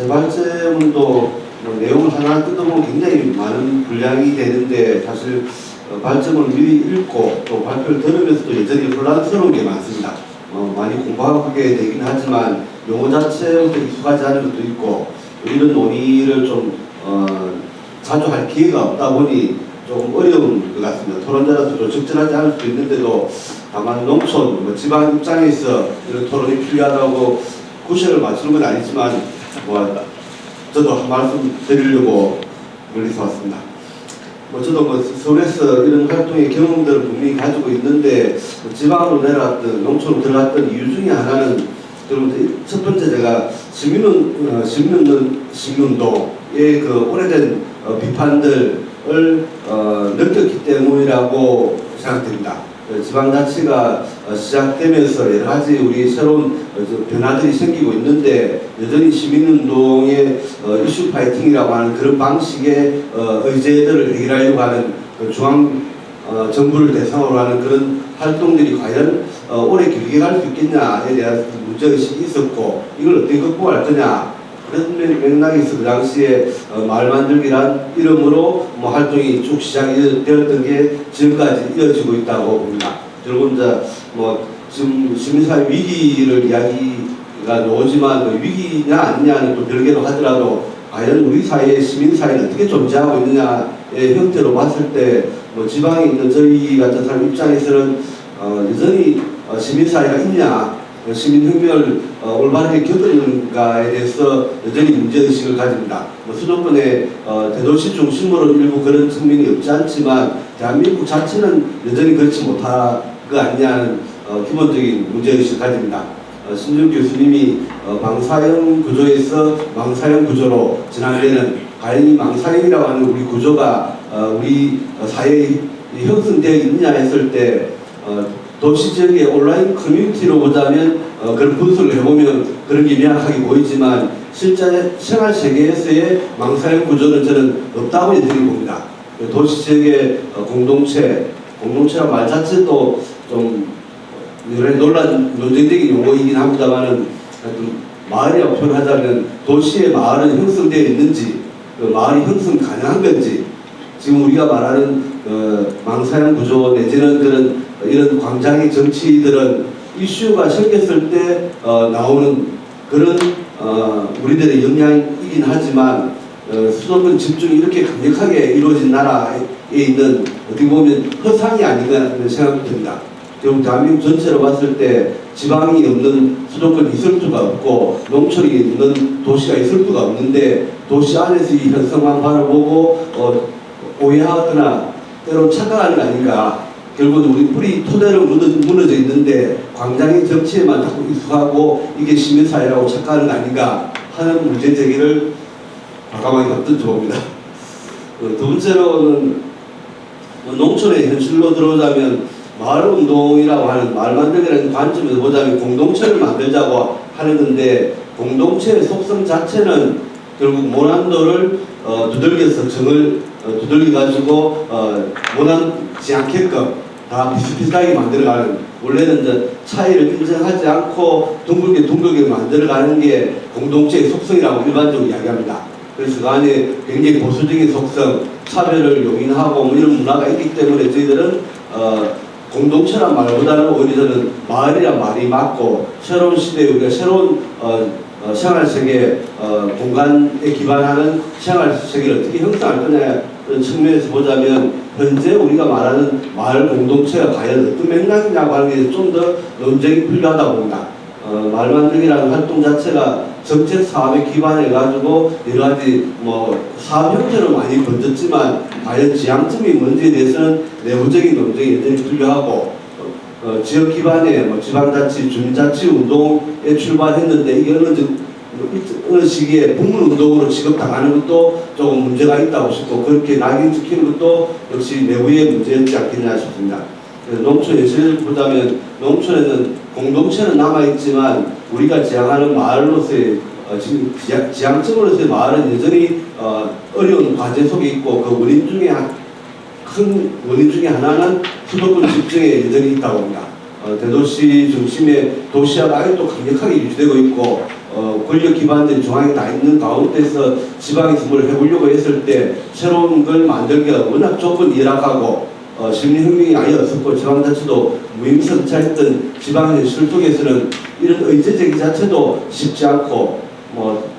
재발제문도 뭐 내용을 하나 뜯어보면 굉장히 많은 분량이 되는데 사실 어, 발제문을 미리 읽고 또 발표를 들으면서도 여전히 혼란스러운 게 많습니다. 어, 많이 공부하게 되긴 하지만 용어 자체부터 익숙하지 않은 것도 있고 이런 논의를 좀 어, 자주 할 기회가 없다 보니 조금 어려운 것 같습니다. 토론자로서 적절하지 않을 수도 있는데도 다만 농촌, 뭐 지방 입장에서 이런 토론이 필요하다고 구실을 맞추는 건 아니지만 뭐 저도 한 말씀 드리려고 멀리서 왔습니다. 뭐 저도 뭐 서울에서 이런 활동의 경험들을 분명히 가지고 있는데 뭐 지방으로 내려왔던 농촌으로 들어갔던 이유 중에 하나는 첫 번째 제가 시민운 어, 시민운 시민운동의 그 오래된 어, 비판들을 어, 느꼈기 때문이라고 생각됩니다. 어, 지방자치가 어, 시작되면서 여러 가지 우리 새로운 어, 저 변화들이 생기고 있는데 여전히 시민운동의 어, 이슈 파이팅이라고 하는 그런 방식의 어, 의제들을 해결하려고 하는 그 중앙 어, 정부를 대상으로 하는 그런 활동들이 과연 어, 오래 길게 갈 수 있겠냐에 대한 문제의식이 있었고 이걸 어떻게 극복할 거냐 그런 맥- 맥락에서 그 당시에 어, 마을 만들기란 이름으로 뭐 활동이 쭉 시작이 되었던 게 지금까지 이어지고 있다고 봅니다. 결국 이제 뭐 지금 시민사회 위기를 이야기가 나오지만 그 위기냐 아니냐는 또 별개로 하더라도 과연 우리 사회의 시민사회는 어떻게 존재하고 있느냐의 형태로 봤을 때 뭐 지방에 있는 저희 같은 사람 입장에서는 어, 여전히 어, 시민사회가 있냐 어, 시민혁명을 어, 올바르게 겪었는가에 대해서 여전히 문제의식을 가집니다. 뭐 수도권의 어, 대도시 중심으로 일부 그런 측면이 없지 않지만 대한민국 자체는 여전히 그렇지 못 한거 아니냐는 어, 기본적인 문제의식을 가집니다. 어, 신준 교수님이 어, 망사형 구조에서 망사형 구조로 지난해는 과연 이 망사형이라고 하는 우리 구조가 어, 우리 어, 사회에 형성되어 있느냐 했을 때 어, 도시 지역의 온라인 커뮤니티로 보자면 어, 그런 분석을 해보면 그런 게 명확하게 보이지만 실제 생활 세계에서의 망사형 구조는 저는 없다고 여전히 봅니다. 도시 지역의 어, 공동체, 공동체란 말 자체도 좀 여러 논란 논쟁적인 용어이긴 합니다만은 하여튼 마을이라고 표현하자면 도시의 마을은 형성되어 있는지 그 마을이 형성 가능한 건지 지금 우리가 말하는 어, 망사형 구조 내지는 그런 이런 광장의 정치들은 이슈가 생겼을 때 어, 나오는 그런 어, 우리들의 영향이긴 하지만 어, 수도권 집중이 이렇게 강력하게 이루어진 나라에 있는 어떻게 보면 허상이 아닌가 하는 생각이 듭니다. 결국 대한민국 전체로 봤을 때 지방이 없는 수도권이 있을 수가 없고 농촌이 있는 도시가 있을 수가 없는데 도시 안에서 이 현상만 바라보고 어, 오해하거나 때로 착각하는 거 아닌가 결국은 우리 뿌리 토대로 무너, 무너져 있는데 광장의 정치에만 자꾸 익숙하고 이게 시민사회라고 착각하는 거 아닌가 하는 문제 제기를 과감하게 던져 봅니다. 어, 두 번째로는 뭐 농촌의 현실로 들어오자면 마을 운동이라고 하는 마을 만들기라는 관점에서 보자면 공동체를 만들자고 하는 건데 공동체의 속성 자체는 결국 모난도를 어, 두들겨서 정을 어, 두들겨 가지고 어, 모난지 않게끔 다 비슷비슷하게 만들어가는 원래는 이제 차이를 인정하지 않고 둥글게 둥글게 만들어가는 게 공동체의 속성이라고 일반적으로 이야기합니다. 그래서 그 안에 굉장히 보수적인 속성, 차별을 용인하고 뭐 이런 문화가 있기 때문에 저희들은 어, 공동체란 말보다는 오히려 저는 마을이란 말이 맞고 새로운 시대에 우리가 새로운 어, 어, 생활 세계 어, 공간에 기반하는 생활 세계를 어떻게 형성할 거냐 그런 측면에서 보자면 현재 우리가 말하는 마을 공동체가 과연 어떤 맥락이냐고 하는 게 좀 더 논쟁이 필요하다고 봅니다. 어, 말 만들기라는 활동 자체가 정책 사업에 기반해 가지고 여러 가지 뭐 사업 형태로 많이 번졌지만 과연 지향점이 뭔지에 대해서는 내부적인 논쟁이 여전히 필요하고 어, 어, 지역 기반의 뭐 지방자치, 주민자치 운동에 출발했는데 이게 어느 어느 시기에 북문 운동으로 취급당하는 것도 조금 문제가 있다고 싶고 그렇게 낙인시키는 것도 역시 내부의 문제였지 않겠냐 싶습니다. 그래서 농촌 예시를 보자면 농촌에는 공동체는 남아있지만 우리가 지향하는 마을로서의 어, 지금 지향, 지향점으로서의 마을은 여전히 어, 어려운 과제 속에 있고 그 원인 중에 한- 큰 원인 중에 하나는 수도권 집중에 여전히 있다고 봅니다. 어, 대도시 중심의 도시화가 아직도 강력하게 유지되고 있고 어, 권력 기반들이 중앙에 다 있는 가운데서 지방에서 뭘 해보려고 했을 때 새로운 걸 만들기가 워낙 조건이 열악하고 어, 심리혁명이 아예 없었고 지방자치도 무임승차했던 지방 현실 속에서는 이런 의제 제기 자체도 쉽지 않고 뭐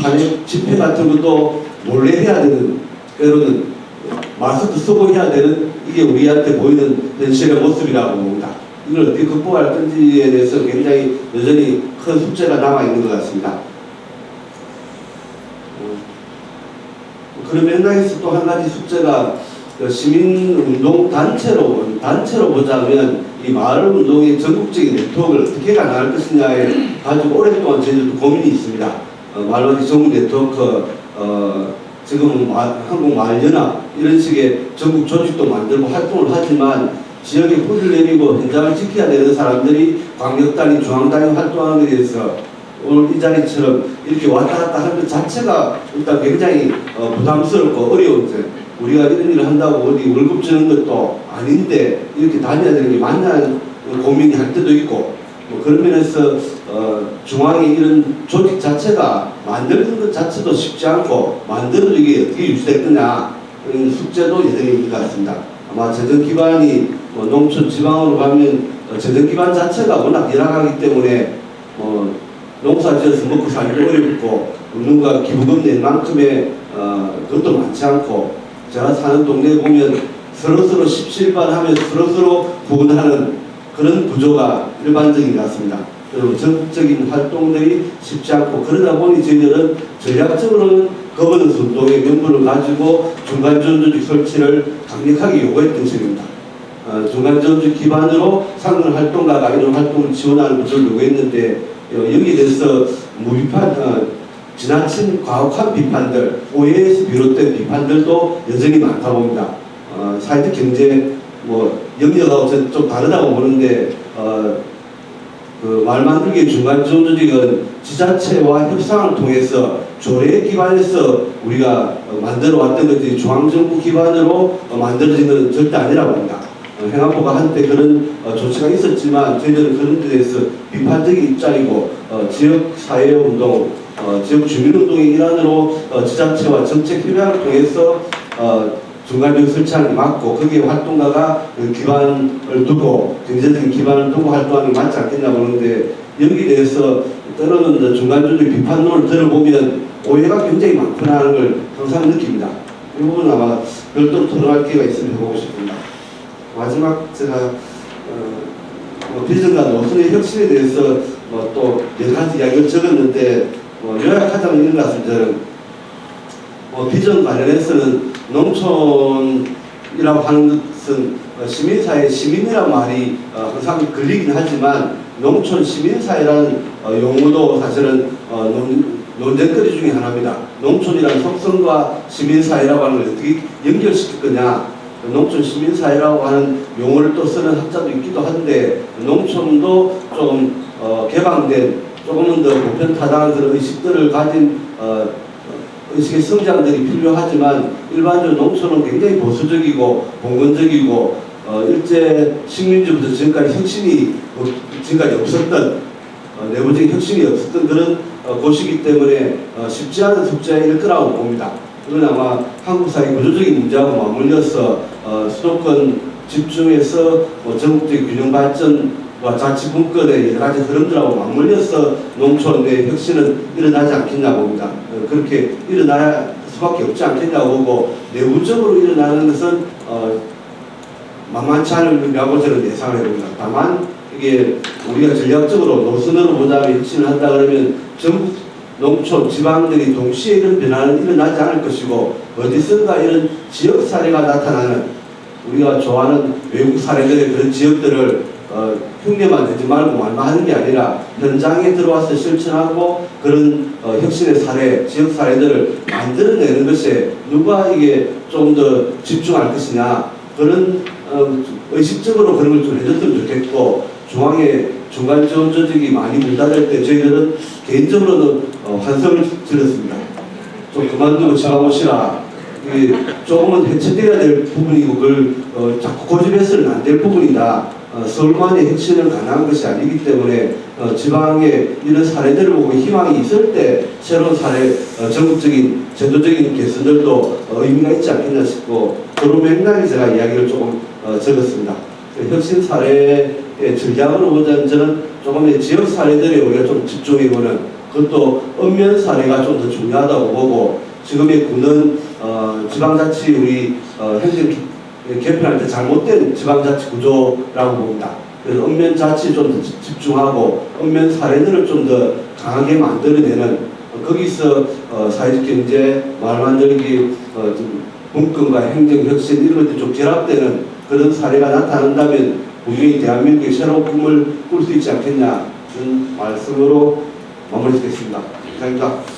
탄핵 집회 같은 것도 몰래 해야 되는 때로는 마스크 쓰고 해야 되는 이게 우리한테 보이는 현실의 모습이라고 봅니다. 이걸 어떻게 극복할 건지에 대해서 굉장히 여전히 큰 숙제가 남아 있는 것 같습니다. 어, 그런 맥락에서 또 한 가지 숙제가 그 시민운동 단체로 단체로 보자면 이 마을 운동의 전국적인 네트워크를 어떻게 가능할 것이냐에 가지고 오랫동안 저희들도 고민이 있습니다. 어, 말로지 전국 네트워크 어, 지금은 마- 한국 마을연합 이런 식의 전국 조직도 만들고 활동을 하지만 지역에 뿌리를 내리고 현장을 지켜야 되는 사람들이 광역단위, 중앙단위 활동하는 데 대해서 오늘 이 자리처럼 이렇게 왔다 갔다 하는 것 자체가 일단 굉장히 어, 부담스럽고 어려운 점. 우리가 이런 일을 한다고 어디 월급 주는 것도 아닌데 이렇게 다녀야 되는 게 맞냐는 고민이 할 때도 있고 뭐 그런 면에서 어, 중앙에 이런 조직 자체가 만드는 것 자체도 쉽지 않고 만들어도 이게 어떻게 유지될 거냐 이런 숙제도 있는 것 같습니다. 아마 재정 기반이 뭐 농촌 지방으로 가면 어, 재정 기반 자체가 워낙 열악하기 때문에 뭐 농사 지어서 먹고 살기 어렵고 누군가 기부금 낼 만큼의 어, 그것도 많지 않고 제가 사는 동네에 보면 서로서로 십실반하면서 서로서로 구분하는 그런 구조가 일반적인 것 같습니다. 그리고 적극적인 활동들이 쉽지 않고 그러다 보니 저희들은 전략적으로는 거버넌스 운동의 명분을 가지고 중간전조직 설치를 강력하게 요구했던 것입니다. 어, 중간전조직 기반으로 상근 활동가가 이런 활동을 지원하는 것을 요구했는데 어, 여기에 대해서 무비판 어, 지나친 과혹한 비판들, 오해에서 비롯된 비판들도 여전히 많다 봅니다. 어, 사회적 경제 뭐 영역하고 좀 다르다고 보는데 어, 그 말 만들기 중간 지원 조직은 지자체와 협상을 통해서 조례 기반에서 우리가 어, 만들어 왔던 것들이 중앙정부 기반으로 어, 만들어진 것은 절대 아니라고 봅니다. 어, 행안부가 한때 그런 어, 조치가 있었지만 저희들은 그런 데 대해서 비판적인 입장이고 어, 지역 사회 운동, 어, 지역 주민 운동의 일환으로 어, 지자체와 정책 협약을 통해서 어, 중간적 설치하는 게 맞고 거기에 활동가가 그 기반을 두고 경제적인 기반을 두고 활동하는 게 맞지 않겠냐 보는데 여기에 대해서 이제 중간적인 비판론을 들어보면 오해가 굉장히 많구나 하는 걸 항상 느낍니다. 이 부분은 아마 별도로 토론할 기회가 있으면 해보고 싶습니다. 마지막 제가 어, 뭐 비전과 노선의 혁신에 대해서 뭐 또 여러 가지 이야기를 적었는데 뭐 요약하자면 이런 것 같습니다. 뭐 비전 관련해서는 농촌이라고 하는 것은 어, 시민사회 시민이라는 말이 어, 항상 걸리긴 하지만 농촌 시민사회라는 어, 용어도 사실은 어, 논, 논쟁거리 중에 하나입니다. 농촌이라는 속성과 시민사회라고 하는 걸 어떻게 연결시킬 거냐 농촌 시민사회라고 하는 용어를 또 쓰는 학자도 있기도 한데 농촌도 좀 어, 개방된 조금은 더 보편 타당한 그런 의식들을 가진 어, 의식의 성장들이 필요하지만 일반적으로 농촌은 굉장히 보수적이고 봉건적이고 어, 일제 식민지부터 지금까지 혁신이 없- 지금까지 없었던 어, 내부적인 혁신이 없었던 그런 어, 곳이기 때문에 어, 쉽지 않은 숙제일 거라고 봅니다. 이건 아마 한국 사회 구조적인 문제하고 맞물려서 어, 수도권 집중해서 뭐 전국적 균형 발전과 자치 분권의 여러 가지 흐름들하고 맞물려서 농촌의 혁신은 일어나지 않겠냐 봅니다. 어, 그렇게 일어날 수밖에 없지 않겠냐고 보고 내부적으로 일어나는 것은 어, 만만치 않으라고 저는 예상을 해봅니다. 다만 이게 우리가 전략적으로 노선으로 보자면 혁신을 한다 그러면 전국 농촌, 지방들이 동시에 이런 변화는 일어나지 않을 것이고 어디선가 이런 지역 사례가 나타나는 우리가 좋아하는 외국 사례들의 그런 지역들을 어, 흉내만 내지 말고 완화하는 게 아니라 현장에 들어와서 실천하고 그런 어, 혁신의 사례, 지역 사례들을 만들어내는 것에 누가 이게 좀 더 집중할 것이냐 그런 어, 의식적으로 그런 걸 좀 해줬으면 좋겠고 중앙에 중간 지원 조직이 많이 문 닫을 때 저희들은 개인적으로는 어, 환성을 들었습니다. 좀 그만두고 지방 오시라. 이게 조금은 해체돼야 될 부분이고 그걸 어, 자꾸 고집해서는 안 될 부분이다. 어, 서울만의 혁신을 가능한 것이 아니기 때문에 어, 지방에 이런 사례들을 보고 희망이 있을 때 새로운 사례, 어, 전국적인 제도적인 개선들도 어, 의미가 있지 않겠나 싶고 그런 맥락에 제가 이야기를 조금 어, 적었습니다. 그 혁신 사례의 전략으로 보자면 저는 조금 의 지역 사례들에 우리가 좀 집중해보는 그것도 읍면 사례가 좀 더 중요하다고 보고 지금의 군은 어, 지방자치 우리 어, 행정 개편할 때 잘못된 지방자치 구조라고 봅니다. 그래서 읍면 자치 좀 더 집중하고 읍면 사례들을 좀 더 강하게 만들어내는 어, 거기서 어, 사회적 경제, 말 만들기, 어, 좀 분권과 행정 혁신 이런 것들이 좀 결합되는 그런 사례가 나타난다면 분명히 대한민국의 새로운 꿈을 꿀 수 있지 않겠냐 그런 말씀으로 마무리 짓겠습니다. 감사합니다.